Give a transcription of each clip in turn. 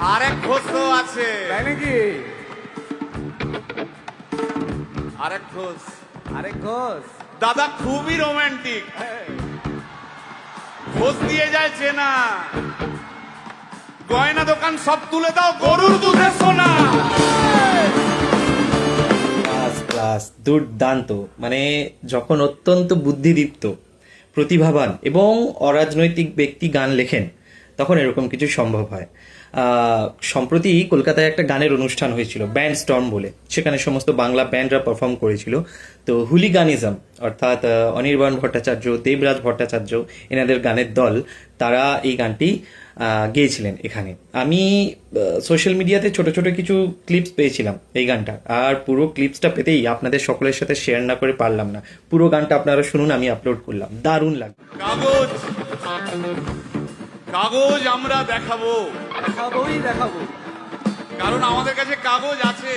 আরেক ঘোষ তো আছে। তাই নাকি? আরেক ঘোষ আরে ঘোষ দাদা খুবই রোমান্টিক ঘোষ দিয়ে যায় চেনা। গয়না দোকান সব তুলে দাও গরুর দুধের সোনা। ক্লাস ক্লাস দুর্দান্ত। মানে যখন অত্যন্ত বুদ্ধিদীপ্ত প্রতিভাবান এবং অরাজনৈতিক ব্যক্তি গান লেখেন তখন এরকম কিছু সম্ভব হয়। সম্প্রতি কলকাতায় একটা গানের অনুষ্ঠান হয়েছিল, ব্যান্ড স্টর্ম বলে। সেখানে সমস্ত বাংলা ব্যান্ডরা পারফর্ম করেছিল। তো হুলিগানিজম, অর্থাৎ অনির্বাণ ভট্টাচার্য, দেবরাজ ভট্টাচার্য এনাদের গানের দল, তারা এই গানটি গেয়েছিলেন এখানে। আমি সোশ্যাল মিডিয়াতে ছোট ছোট কিছু ক্লিপস পেয়েছিলাম এই গানটা। আর পুরো ক্লিপসটা পেতেই আপনাদের সকলের সাথে শেয়ার না করে পারলাম না। পুরো গানটা আপনারা শুনুন, আমি আপলোড করলাম। দারুণ লাগবে কাগজ কাগজ আমরা দেখাবো। দেখাবোই দেখাবো কারণ আমাদের কাছে কাগজ আছে।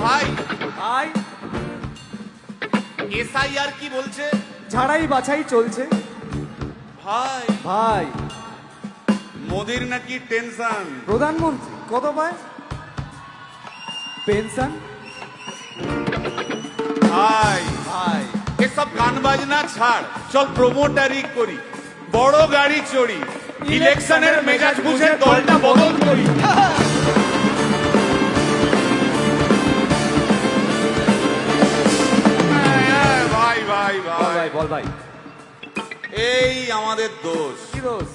ভাই ভাই। এসআইআর কি বলছে? ঝাড়াই বাছাই চলছে। ভাই। ভাই। মোদির নাকি টেনশন? প্রধানমন্ত্রী কত পায়? পেনশন? ভাই। ভাই। এসব গান বাজনা ছাড় চল প্রমোটারি করি। বড় গাড়ি চড়ি। ইলেকশনের মেজাজ বুঝে দলটা বদল করি। ভাই ভাই ভাই। ভাই বল ভাই। এই আমাদের দোষ। কি দোষ?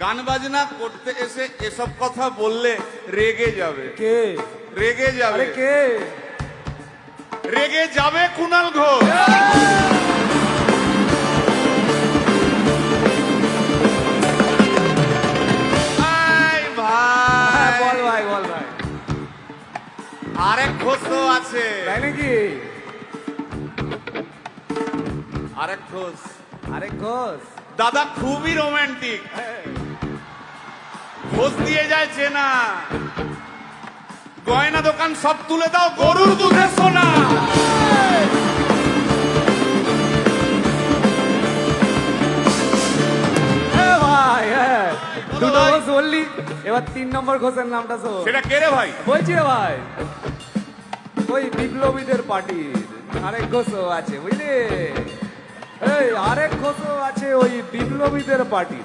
গান বাজনা করতে এসে এসব কথা বললে রেগে যাবে। কে? রেগে যাবে। কে? রেগে যাবে কুণাল ঘোষ। আছে। তাই নাকি? আরেক ঘোষ আরে ঘোষ দাদা খুবই রোমান্টিক ঘোষ দিয়ে যায় চেনা। গয়না দোকান সব তুলে দাও গরুর দুধের সোনা। দুটো ঘোষ বললি এবার তিন নম্বর ঘোষের নামটা শোন। সেটা কে রে ভাই? বলছি রে ভাই। ওই বিপ্লবীদের পার্টির আরেক ঘোষও আছে বুঝলি? এই আরেক ঘোষও আছে ওই বিপ্লবীদের পার্টি।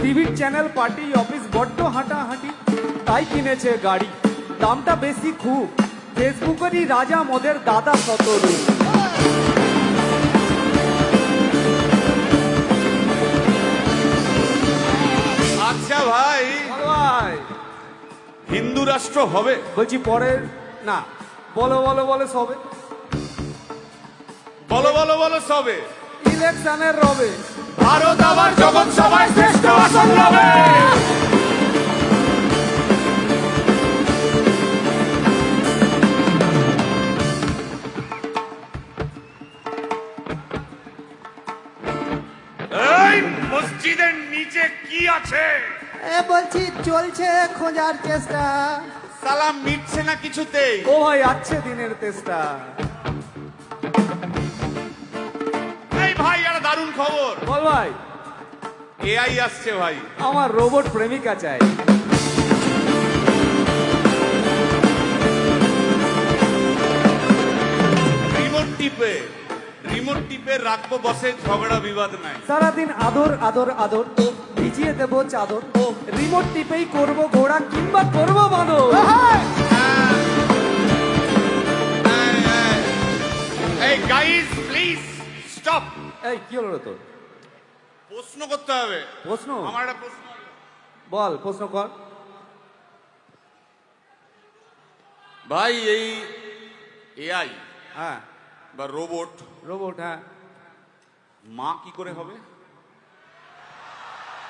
টিভির চ্যানেল পার্টি অফিস বড্ড হাঁটাহাঁটি তাই কিনেছে গাড়ি। দামটা বেশি খুব। ফেসবুকেরই রাজা মদের দাদা সতরু। আচ্ছা ভাই ভাই। হিন্দু রাষ্ট্র হবে? বলছি পরের না। বলো বলো বলো সবে। বলো বলো বলো সবে। ইলেকশনের রবে। ভারত আবার জগৎ সভায় শ্রেষ্ঠ আসন এই মসজিদের নিচে কি আছে? এ বলছি চলছে খোঁজার চেষ্টা। সালাম মিটছে না কিছুতেই। ও ভাই আছে দিনের তেষ্টা এই ভাই একটা দারুণ খবর। বল ভাই। এআই আসছে ভাই। আমার রোবট প্রেমিকা চাই। রিমোট টিপে রিমোট টিপে রাখব বসে ঝগড়া বিবাদ নাই। সারাদিন আদর আদর আদর। ভিজিয়ে দেব চাদর। রিমোট টিপেই করব ঘোড়া কিংবা করব বাঁদর এই গাইস প্লিজ স্টপ এই কি হলো তোর? প্রশ্ন করতে হবে। প্রশ্ন? আমার একটা প্রশ্ন বল প্রশ্ন কর। ভাই এই এআই হ্যাঁ। বা রোবট রোবট হ্যাঁ। মা কি করে হবে?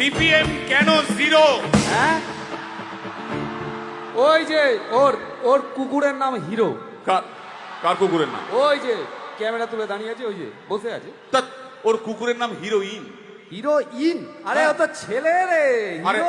সিপিএম কেন জিরো হ্যাঁ? ওই যে ওর ওর কুকুরের নাম হিরো। কার কার কুকুরের নাম? ওই যে ক্যামেরা তুলে দাঁড়িয়ে আছে ওই যে বসে আছে। তা ওর কুকুরের নাম হিরোইন। হিরোইন? আরে ও তো ছেলে রে হিরো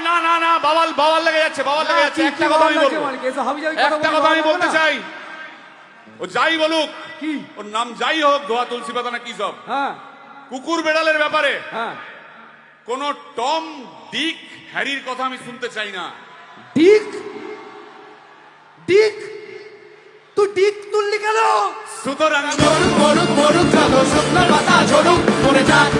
না না না বাবাল বাবাল লেগে যাচ্ছে বাবাল লেগে যাচ্ছে। একটা কথা আমি বলব। একটা কথা আমি বলতে চাই। ও যাই বলুক কি? ওর নাম যাই হোক ধোয়া তুলসী পাতা না কি সব। হ্যাঁ। কুকুর বেড়ালের ব্যাপারে হ্যাঁ। কোন টম ডিক হ্যারির কথা আমি শুনতে চাই না। ডিক? ডিক? তুই ডিক তুললি কেন? সুতরাং মরুক মরুক মরুক যত শুকনো পাতা ঝরুক মরে যাক।